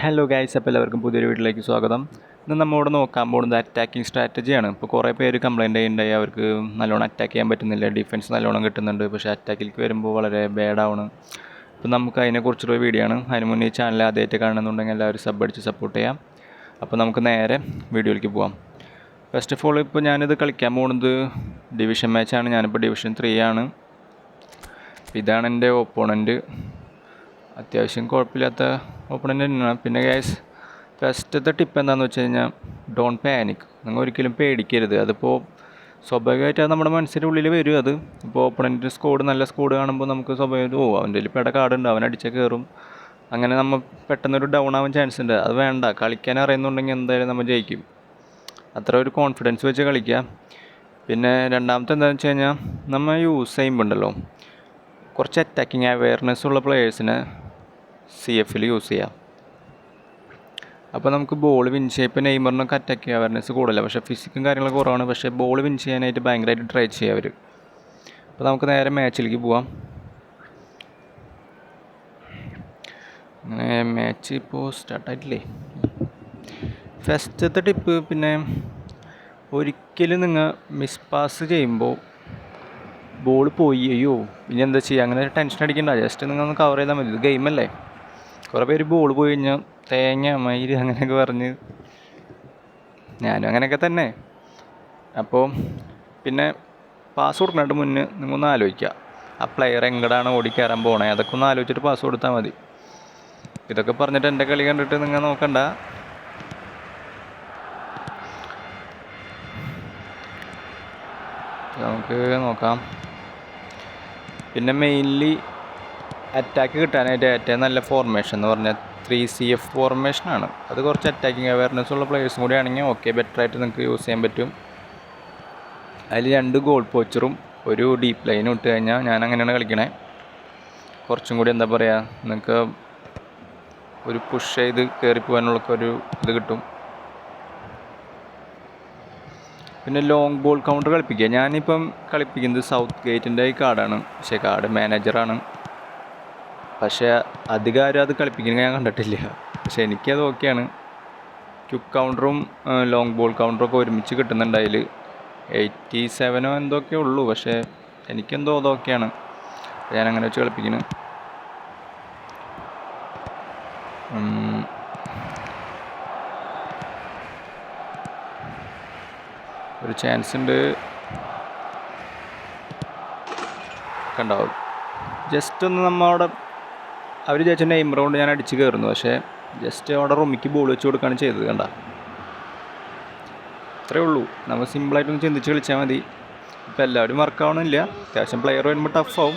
Hello guys അപ്പോൾ എല്ലാവർക്കും പുതിയൊരു വീട്ടിലേക്ക് സ്വാഗതം. ഇന്ന് നമ്മോട് നോക്കാൻ പോകുന്നത് അറ്റാക്കിംഗ് സ്ട്രാറ്റജിയാണ് ഇപ്പോൾ കുറേ പേര് കംപ്ലൈന്റ് ഉണ്ടായി അവർക്ക് നല്ലോണം അറ്റാക്ക് ചെയ്യാൻ പറ്റുന്നില്ല ഡിഫൻസ് നല്ലോണം കിട്ടുന്നുണ്ട് പക്ഷേ അറ്റാക്കിലേക്ക് വരുമ്പോൾ വളരെ ബാഡാണ് അപ്പോൾ നമുക്ക് അതിനെക്കുറിച്ചുള്ള വീഡിയോ ആണ്. അതിന് മുന്നേ ഈ ചാനൽ ആദ്യമായിട്ട് കാണുന്നുണ്ടെങ്കിൽ എല്ലാവരും സബ് അടിച്ച് സപ്പോർട്ട് ചെയ്യാം. അപ്പോൾ നമുക്ക് നേരെ വീഡിയോയിലേക്ക് പോകാം ഫസ്റ്റ് ഓഫ് ഓൾ ഇപ്പോൾ ഞാനിത് കളിക്കാൻ പോകുന്നത് ഡിവിഷൻ മാച്ചാണ് ഞാനിപ്പോൾ ഡിവിഷൻ ത്രീ ആണ്. ഇതാണ് എന്റെ ഓപ്പോണന്റ് അത്യാവശ്യം കുഴപ്പമില്ലാത്ത ഓപ്പണന്റ് തന്നെയാണ്. പിന്നെ ഗ്യാസ് ഫസ്റ്റത്തെ ടിപ്പ് എന്താണെന്ന് വെച്ച് കഴിഞ്ഞാൽ ഡോൺ പാനിക് നിങ്ങൾ ഒരിക്കലും പേടിക്കരുത്. അതിപ്പോൾ സ്വാഭാവികമായിട്ട് അത് നമ്മുടെ മനസ്സിന്റെ ഉള്ളിൽ വരും അത്. ഇപ്പോൾ ഓപ്പണന്റ് സ്കോഡ് നല്ല സ്കോഡ് കാണുമ്പോൾ നമുക്ക് സ്വാഭാവികം ഓ അവന്റെ ഇപ്പോൾ ഇട കാർഡ് ഉണ്ട്. അവൻ അടിച്ചാൽ കയറും അങ്ങനെ നമ്മൾ പെട്ടെന്നൊരു ഡൗൺ ആവാൻ ചാൻസ് ഉണ്ട്. അത് വേണ്ട. കളിക്കാൻ അറിയുന്നുണ്ടെങ്കിൽ എന്തായാലും നമ്മൾ ജയിക്കും. അത്ര ഒരു കോൺഫിഡൻസ് വെച്ച് കളിക്കുക പിന്നെ രണ്ടാമത്തെ എന്താണെന്ന് വെച്ച് കഴിഞ്ഞാൽ നമ്മൾ യൂസ് ചെയ്യുമ്പോൾ ഉണ്ടല്ലോ കുറച്ച് അറ്റാക്കിങ് അവയർനെസ് ഉള്ള പ്ലെയേഴ്സിനെ സി എഫിൽ യൂസ് ചെയ്യാം. അപ്പോൾ നമുക്ക് ബോൾ വിൻ ചെയ്യപ്പോൾ നെയ്മറിനൊക്കെ അറ്റാക്ക് അവയർനെസ് കൂടുതല. പക്ഷേ ഫിസിക്കും കാര്യങ്ങളൊക്കെ കുറവാണ്. പക്ഷേ ബോൾ വിൻ ചെയ്യാനായിട്ട് ഭയങ്കരമായിട്ട് ട്രൈ ചെയ്യുക അവർ അപ്പോൾ നമുക്ക് നേരെ മാച്ചിലേക്ക് പോവാം. അങ്ങനെ മാച്ച് ഇപ്പോൾ സ്റ്റാർട്ടായിട്ടില്ലേ ഫസ്റ്റത്തെ ടിപ്പ് പിന്നെ ഒരിക്കലും നിങ്ങൾ മിസ് പാസ് ചെയ്യുമ്പോൾ ബോൾ പോയി. അയ്യോ ഇനി എന്താ ചെയ്യുക അങ്ങനെ ടെൻഷൻ അടിക്കണ്ട. ജസ്റ്റ് നിങ്ങൾ ഒന്ന് കവർ ചെയ്താൽ മതി. ഇത് ഗെയിമല്ലേ കുറേ പേര് ബോൾ പോയി കഴിഞ്ഞാൽ തേങ്ങ മയിൽ അങ്ങനെയൊക്കെ പറഞ്ഞ് ഞാനും അങ്ങനെയൊക്കെ തന്നെ. അപ്പോൾ പിന്നെ പാസ് കൊടുക്കുന്നതിന് മുന്നേ നിങ്ങൾ ഒന്ന് ആലോചിക്കുക. ആ പ്ലെയർ എങ്ങടാണ് ഓടിക്കയറാൻ പോണേ? അതൊക്കെ ഒന്ന് ആലോചിച്ചിട്ട് പാസ് കൊടുത്താൽ മതി. ഇതൊക്കെ പറഞ്ഞിട്ട് എന്റെ കളി കണ്ടിട്ട് നിങ്ങൾ നോക്കണ്ട. നമുക്ക് നോക്കാം. പിന്നെ മെയിൻലി അറ്റാക്ക് കിട്ടാനായിട്ട് ഏറ്റവും നല്ല ഫോർമേഷൻ എന്ന് പറഞ്ഞാൽ ത്രീ സി എഫ് ഫോർമേഷനാണ് അത് കുറച്ച് അറ്റാക്കിങ് അവയർനെസ് ഉള്ള പ്ലേയേഴ്സും കൂടി ആണെങ്കിൽ ഓക്കെ ബെറ്റർ ആയിട്ട് നിങ്ങൾക്ക് യൂസ് ചെയ്യാൻ പറ്റും. അതിൽ രണ്ട് ഗോൾ പോച്ചറും ഒരു ഡീപ്പ് ലൈനും ഇട്ട് കഴിഞ്ഞാൽ ഞാൻ അങ്ങനെയാണ് കളിക്കണേ. കുറച്ചും കൂടി എന്താ പറയുക നിങ്ങൾക്ക് ഒരു പുഷ് ചെയ്ത് കയറി പോകാനുള്ള ഒരു ഇത് കിട്ടും. പിന്നെ ലോങ് ബോൾ കൗണ്ടർ കളിപ്പിക്കുക. ഞാനിപ്പം കളിപ്പിക്കുന്നത് സൗത്ത് ഗേറ്റിന്റെ ഈ കാർഡാണ്. പക്ഷേ കാർഡ് മാനേജറാണ് പക്ഷേ അധികം ആരും അത് കളിപ്പിക്കുന്നത് ഞാൻ കണ്ടിട്ടില്ല. പക്ഷേ എനിക്കത് ഓക്കെയാണ്. ക്യുക്ക് കൗണ്ടറും ലോങ് ബോൾ കൗണ്ടറും ഒക്കെ ഒരുമിച്ച് കിട്ടുന്നുണ്ട് അതിൽ എയ്റ്റി സെവനോ എന്തൊക്കെ ഉള്ളൂ. പക്ഷേ എനിക്കെന്തോ അതൊക്കെയാണ് ഞാൻ അങ്ങനെ വെച്ച് കളിപ്പിക്കുന്നത് ഒരു ചാൻസ് ഉണ്ട്. കണ്ടാവും ജസ്റ്റ് ഒന്ന് നമ്മവിടെ അവർ ചോദിച്ച നെയിം റൗണ്ട് ഞാൻ അടിച്ച് കയറുന്നു പക്ഷേ ജസ്റ്റ് അവിടെ റൂമിക്ക് ബോൾ വെച്ച് കൊടുക്കുകയാണ് ചെയ്തത് കണ്ട. അത്രേ ഉള്ളൂ. നമ്മൾ സിമ്പിളായിട്ടൊന്ന് ചിന്തിച്ച് കളിച്ചാൽ മതി. ഇപ്പം എല്ലാവരും വർക്ക് ആവണില്ല. അത്യാവശ്യം പ്ലെയർ വരുമ്പോൾ ടഫാവും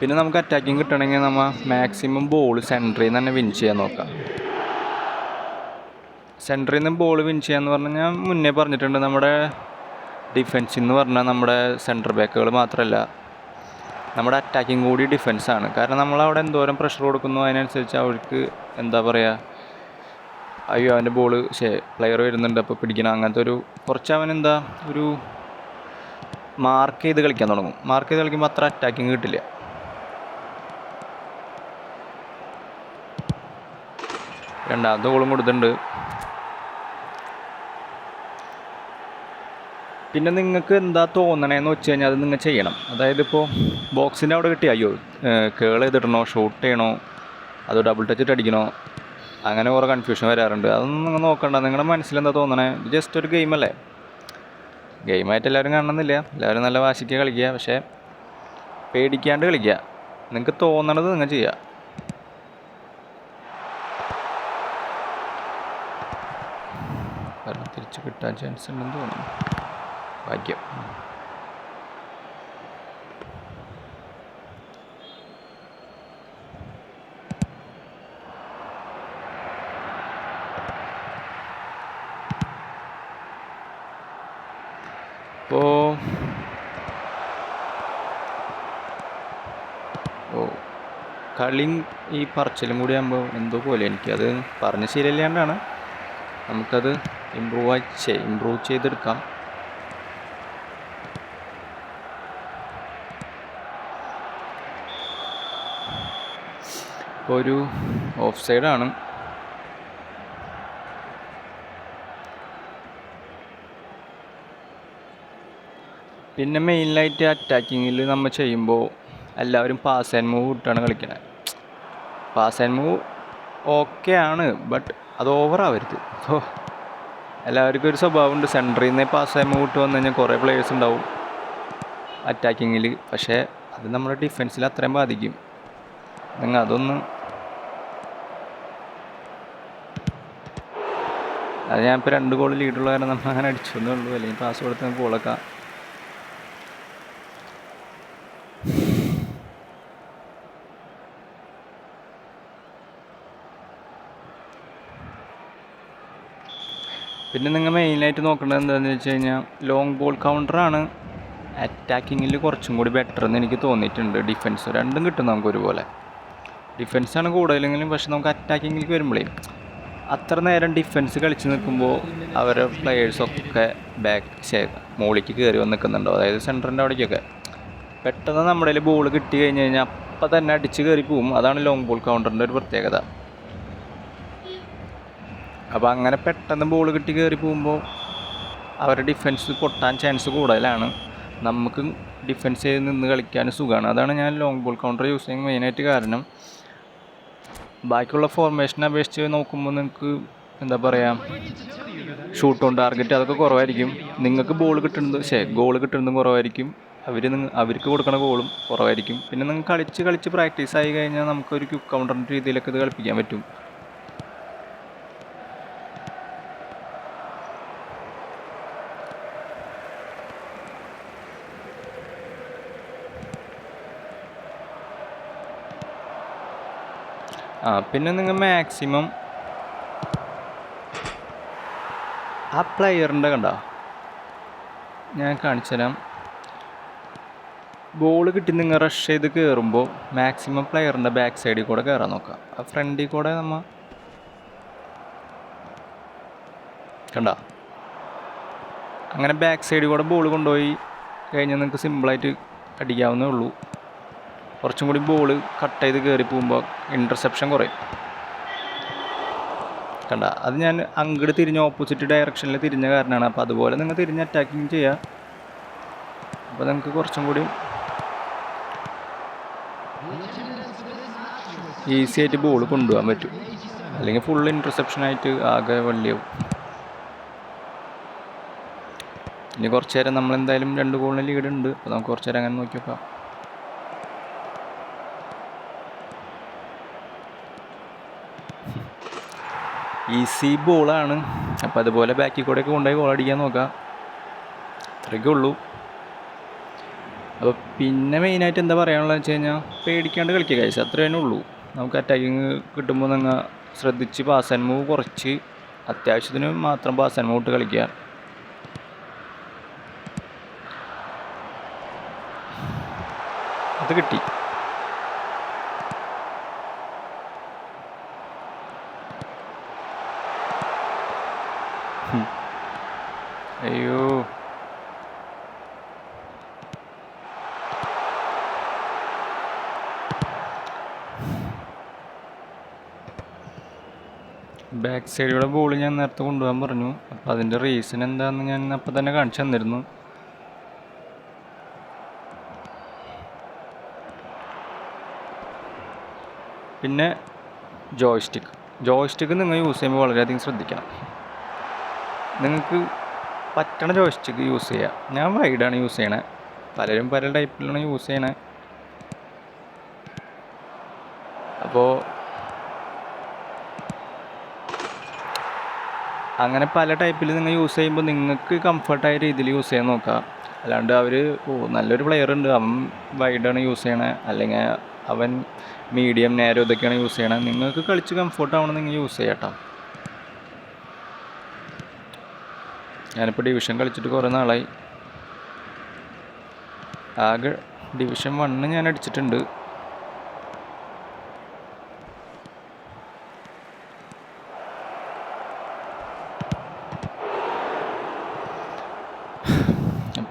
പിന്നെ നമുക്ക് അറ്റാക്കിങ് കിട്ടണമെങ്കിൽ നമ്മൾ മാക്സിമം ബോൾ സെന്ററിൽ നിന്ന് തന്നെ വിൻ ചെയ്യാൻ നോക്കാം. സെന്ററിൽ നിന്ന് ബോൾ വിൻ ചെയ്യാന്ന് പറഞ്ഞാൽ ഞാൻ മുന്നേ പറഞ്ഞിട്ടുണ്ട്. നമ്മുടെ ഡിഫെൻസിൽ എന്ന് പറഞ്ഞാൽ നമ്മുടെ സെന്റർ ബാക്കുകൾ മാത്രമല്ല നമ്മുടെ അറ്റാക്കിങ് കൂടി ഡിഫൻസാണ് കാരണം നമ്മളവിടെ എന്തോരം പ്രഷർ കൊടുക്കുന്നു അതിനനുസരിച്ച് അവർക്ക് എന്താ പറയുക അയ്യോ അവന്റെ ബോൾ ശേ പ്ലെയർ വരുന്നുണ്ട് അപ്പോൾ പിടിക്കണം. അങ്ങനത്തെ ഒരു കുറച്ച് അവൻ എന്താ ഒരു മാർക്ക് ചെയ്ത് കളിക്കാൻ തുടങ്ങും. മാർക്ക് ചെയ്ത് കളിക്കുമ്പോൾ അത്ര അറ്റാക്കിങ് കിട്ടില്ല. രണ്ടാമത്തെ ഗോളും കൊടുത്തിട്ടുണ്ട്. പിന്നെ നിങ്ങൾക്ക് എന്താ തോന്നണേന്ന് വെച്ച് കഴിഞ്ഞാൽ അത് നിങ്ങൾ ചെയ്യണം. അതായത് ഇപ്പോൾ ബോക്സിന്റെ അവിടെ കിട്ടി. അയ്യോ കേൾ ചെയ്തിടണോ ഷൂട്ട് ചെയ്യണോ? അതോ ഡബിൾ ടച്ച് ഇട്ട് അടിക്കണോ? അങ്ങനെ കുറേ കൺഫ്യൂഷൻ വരാറുണ്ട്. അതൊന്നും നിങ്ങൾ നോക്കണ്ട. നിങ്ങളുടെ മനസ്സിലെന്താ തോന്നണേ? ജസ്റ്റ് ഒരു ഗെയിമല്ലേ ഗെയിമായിട്ട് എല്ലാവരും കാണണമെന്നില്ല. എല്ലാവരും നല്ല വാശിക്ക് കളിക്കുക. പക്ഷേ പേടിക്കാണ്ട് കളിക്കുക. നിങ്ങൾക്ക് തോന്നണത് നിങ്ങൾ ചെയ്യുക. തിരിച്ച് കിട്ടാൻ ചാൻസ് ഉണ്ടെന്ന് തോന്നുന്നു. ഭാഗ്യം. ഇപ്പോൾ ഓ കളിയും ഈ പറച്ചിലും കൂടി ആകുമ്പോൾ എന്തോ പോലെ എനിക്കത് പറഞ്ഞ് ശീലമില്ലാണ്ടാണ് നമുക്കത് ഇമ്പ്രൂവ് ആയി ഇമ്പ്രൂവ് ചെയ്തെടുക്കാം. ഇപ്പോൾ ഒരു ഓഫ് സൈഡാണ് പിന്നെ മെയിനായിട്ട് അറ്റാക്കിങ്ങിൽ നമ്മൾ ചെയ്യുമ്പോൾ എല്ലാവരും പാസ് ആൻഡ് മൂവ് ഇട്ടാണ് കളിക്കണത് പാസ് ആൻഡ് മൂവ് ഓക്കെ ആണ് ബട്ട് അത് ഓവറാവരുത് ഓ എല്ലാവർക്കും ഒരു സ്വഭാവമുണ്ട്. സെന്ററിൽ നിന്ന് പാസ് ആൻഡ് മൂവ് ഇട്ട് വന്നു കഴിഞ്ഞാൽ കുറേ പ്ലേയേഴ്സ് ഉണ്ടാവും അറ്റാക്കിങ്ങിൽ പക്ഷേ അത് നമ്മുടെ ഡിഫൻസിൽ അത്രയും ബാധിക്കും. നിങ്ങൾ അതൊന്ന് അത് ഞാൻ ഇപ്പോൾ രണ്ട് ഗോൾ ലീഡുള്ള കാരണം നമ്മൾ അങ്ങനെ അടിച്ചു എന്നേ ഉള്ളൂ. അല്ലെങ്കിൽ പാസ് കൊടുത്ത് നമുക്ക് ഗോളൊക്കെ പിന്നെ നിങ്ങൾ മെയിനായിട്ട് നോക്കേണ്ടത് എന്താണെന്ന് വെച്ച് കഴിഞ്ഞാൽ ലോങ് ബോൾ കൗണ്ടറാണ് അറ്റാക്കിങ്ങിൽ കുറച്ചും കൂടി ബെറ്റർ എന്ന് എനിക്ക് തോന്നിയിട്ടുണ്ട് ഡിഫൻസ് രണ്ടും കിട്ടും നമുക്ക് ഒരുപോലെ. ഡിഫൻസാണ് കൂടുതലെങ്കിലും പക്ഷെ നമുക്ക് അറ്റാക്കിങ്ങിലേക്ക് വരുമ്പോഴേ അത്ര നേരം ഡിഫൻസ് കളിച്ച് നിൽക്കുമ്പോൾ അവരുടെ പ്ലെയേഴ്സൊക്കെ ബാക്ക് മോളിക്ക് കയറി വന്ന് നിൽക്കുന്നുണ്ടോ? അതായത് സെന്ററിന്റെ അവിടേക്കൊക്കെ. പെട്ടെന്ന് നമ്മുടെ കയ്യിൽ ബോൾ കിട്ടി കഴിഞ്ഞ് കഴിഞ്ഞാൽ അപ്പം തന്നെ അടിച്ച് കയറി പോവും. അതാണ് ലോങ് ബോൾ കൗണ്ടറിന്റെ ഒരു പ്രത്യേകത. അപ്പോൾ അങ്ങനെ പെട്ടെന്ന് ബോൾ കിട്ടി കയറി പോകുമ്പോൾ അവരുടെ ഡിഫൻസ് പൊട്ടാൻ ചാൻസ് കൂടുതലാണ്. നമുക്ക് ഡിഫൻസ് ചെയ്ത് നിന്ന് കളിക്കാൻ സുഖമാണ് അതാണ് ഞാൻ ലോങ് ബോൾ കൗണ്ടർ യൂസ് ചെയ്യാൻ മെയിനായിട്ട് കാരണം. ബാക്കിയുള്ള ഫോർമേഷനെ അപേക്ഷിച്ച് നോക്കുമ്പോൾ നിങ്ങൾക്ക് എന്താ പറയുക ഷൂട്ട് ഓൺ ടാർഗറ്റ് അതൊക്കെ കുറവായിരിക്കും. നിങ്ങൾക്ക് ബോൾ കിട്ടുന്നത് ശേ ഗോൾ കിട്ടുന്നതും കുറവായിരിക്കും. അവർ നിങ്ങൾ അവർക്ക് കൊടുക്കുന്ന ഗോളും കുറവായിരിക്കും. പിന്നെ നിങ്ങൾ കളിച്ച് കളിച്ച് പ്രാക്ടീസ് ആയി കഴിഞ്ഞാൽ നമുക്കൊരു ക്യുക്ക് കൗണ്ടറിന്റെ രീതിയിലൊക്കെ ഇത് കളിപ്പിക്കാൻ പറ്റും. ആ പിന്നെ നിങ്ങൾ മാക്സിമം ആ പ്ലെയറിന്റെ കണ്ട? ഞാൻ കാണിച്ചു തരാം ബോൾ കിട്ടി നിങ്ങൾ റഷ് ചെയ്ത് കയറുമ്പോൾ മാക്സിമം പ്ലെയറിന്റെ ബാക്ക് സൈഡിൽ കൂടെ കയറാൻ നോക്കാം. ആ ഫ്രണ്ടിൽ കൂടെ നമ്മൾ കണ്ട? അങ്ങനെ ബാക്ക് സൈഡിൽ കൂടെ ബോൾ കൊണ്ടുപോയി കഴിഞ്ഞാൽ നിങ്ങൾക്ക് സിമ്പിളായിട്ട് അടിക്കാവുന്നേ ഉള്ളൂ. കുറച്ചും കൂടി ബോൾ കട്ട് ചെയ്ത് കയറി പോകുമ്പോൾ ഇന്റർസെപ്ഷൻ കുറയും. കണ്ട അത് ഞാൻ അങ്ങോട്ട് തിരിഞ്ഞ് ഓപ്പോസിറ്റ് ഡയറക്ഷനിൽ തിരിഞ്ഞ കാരണമാണ് അപ്പോൾ അതുപോലെ നിങ്ങൾ തിരിഞ്ഞ് അറ്റാക്കിങ് ചെയ്യുക അപ്പോൾ നിങ്ങൾക്ക് കുറച്ചും കൂടി ഈസി ആയിട്ട് ബോൾ കൊണ്ടുപോകാൻ പറ്റും. അല്ലെങ്കിൽ ഫുൾ ഇന്റർസെപ്ഷനായിട്ട് ആകെ വള്ളിയാവും. ഇനി കുറച്ച് നേരം നമ്മൾ എന്തായാലും രണ്ട് ഗോളിന് ലീഡ് ഉണ്ട് അപ്പോൾ നമുക്ക് കുറച്ച് നേരം അങ്ങനെ നോക്കി നോക്കാം ഈസി ബോളാണ്. അപ്പോൾ അതുപോലെ ബാക്കിൽ കൂടെയൊക്കെ കൊണ്ടുപോയി ഗോൾ അടിക്കാൻ നോക്കാം. അത്രയൊക്കെ ഉള്ളൂ. അപ്പോൾ പിന്നെ മെയിനായിട്ട് എന്താ പറയാനുള്ളത് വെച്ച് കഴിഞ്ഞാൽ പേടിക്കാണ്ട് കളിക്കുക കഴിച്ചു അത്ര തന്നെ ഉള്ളൂ. നമുക്ക് അറ്റാക്കിങ് കിട്ടുമ്പോൾ നിങ്ങൾ ശ്രദ്ധിച്ച് പാസ് ആൻഡ് മൂവ് കുറച്ച്. അത്യാവശ്യത്തിന് മാത്രം പാസ് ആൻഡ് മൂവ് ഇട്ട് കളിക്കുക. അത് കിട്ടി അയ്യോ ബാക്ക് സൈഡിലൂടെ ബോൾ ഞാൻ നേരത്തെ കൊണ്ടുപോകാൻ പറഞ്ഞു. അപ്പോൾ അതിന്റെ റീസൺ എന്താണെന്ന് ഞാൻ അപ്പം തന്നെ കാണിച്ചു തന്നിരുന്നു. പിന്നെ ജോയ്സ്റ്റിക്ക് ജോയ്സ്റ്റിക്ക് നിങ്ങൾ യൂസ് ചെയ്യുമ്പോൾ വളരെയധികം ശ്രദ്ധിക്കണം. നിങ്ങൾക്ക് പറ്റണ ജോയ്സ്റ്റിക്ക് യൂസ് ചെയ്യുക ഞാൻ വൈഡാണ് യൂസ് ചെയ്യണത് പലരും പല ടൈപ്പിലാണ് യൂസ് ചെയ്യണത് അപ്പോൾ അങ്ങനെ പല ടൈപ്പിൽ നിങ്ങൾ യൂസ് ചെയ്യുമ്പോൾ നിങ്ങൾക്ക് കംഫർട്ടായ രീതിയിൽ യൂസ് ചെയ്യാൻ നോക്കുക. അല്ലാണ്ട് അവർ നല്ലൊരു പ്ലെയർ ഉണ്ട്. അവൻ വൈഡാണ് യൂസ് ചെയ്യണത് അല്ലെങ്കിൽ അവൻ മീഡിയം നേരോ ഇതൊക്കെയാണ് യൂസ് ചെയ്യണത് നിങ്ങൾക്ക് കളിച്ച് കംഫർട്ട് ആവണം നിങ്ങൾ യൂസ് ചെയ്യട്ടോ ഞാനിപ്പോൾ ഡിവിഷൻ കളിച്ചിട്ട് കുറേ നാളായി. ആകെ ഡിവിഷൻ വണ്ണ് ഞാൻ അടിച്ചിട്ടുണ്ട്.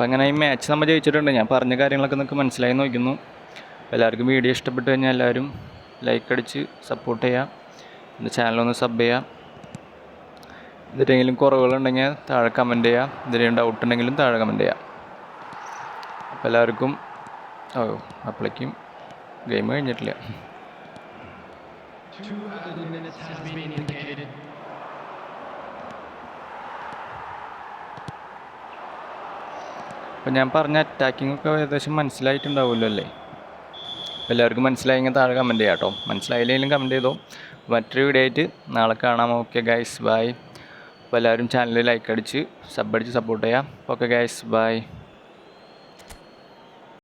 അപ്പോൾ അങ്ങനെ ഈ മാച്ച് നമ്മൾ ജയിച്ചിട്ടുണ്ട്. ഞാൻ പറഞ്ഞ കാര്യങ്ങളൊക്കെ നിങ്ങൾക്ക് മനസ്സിലായി നോക്കുന്നു എല്ലാവർക്കും വീഡിയോ ഇഷ്ടപ്പെട്ടു കഴിഞ്ഞാൽ എല്ലാവരും ലൈക്ക് അടിച്ച് സപ്പോർട്ട് ചെയ്യുക. എന്റെ ചാനലൊന്ന് സബ് ചെയ്യുക. എന്തെങ്കിലും കുറവുകളുണ്ടെങ്കിൽ താഴെ കമന്റ് ചെയ്യുക. എന്തെങ്കിലും ഡൗട്ട് ഉണ്ടെങ്കിലും താഴെ കമന്റ് ചെയ്യുക. അപ്പോൾ എല്ലാവർക്കും ഓ അപ്പോഴേക്കും ഗെയിം കഴിഞ്ഞിട്ടില്ല. അപ്പോൾ ഞാൻ പറഞ്ഞ അറ്റാക്കിംഗ് ഒക്കെ ഏകദേശം മനസ്സിലായിട്ടുണ്ടാവുമല്ലോ അല്ലേ? എല്ലാവർക്കും മനസ്സിലായെങ്കിൽ താഴെ കമന്റ് ചെയ്യാം കേട്ടോ മനസ്സിലായില്ലെങ്കിലും കമന്റ് ചെയ്തോ. മറ്റൊരു വീഡിയോ ആയിട്ട് നാളെ കാണാം. ഓക്കെ ഗൈസ് ബായ് അപ്പോൾ എല്ലാവരും ചാനൽ ലൈക്ക് അടിച്ച് സബ് അടിച്ച് സപ്പോർട്ട് ചെയ്യാം. Okay guys bye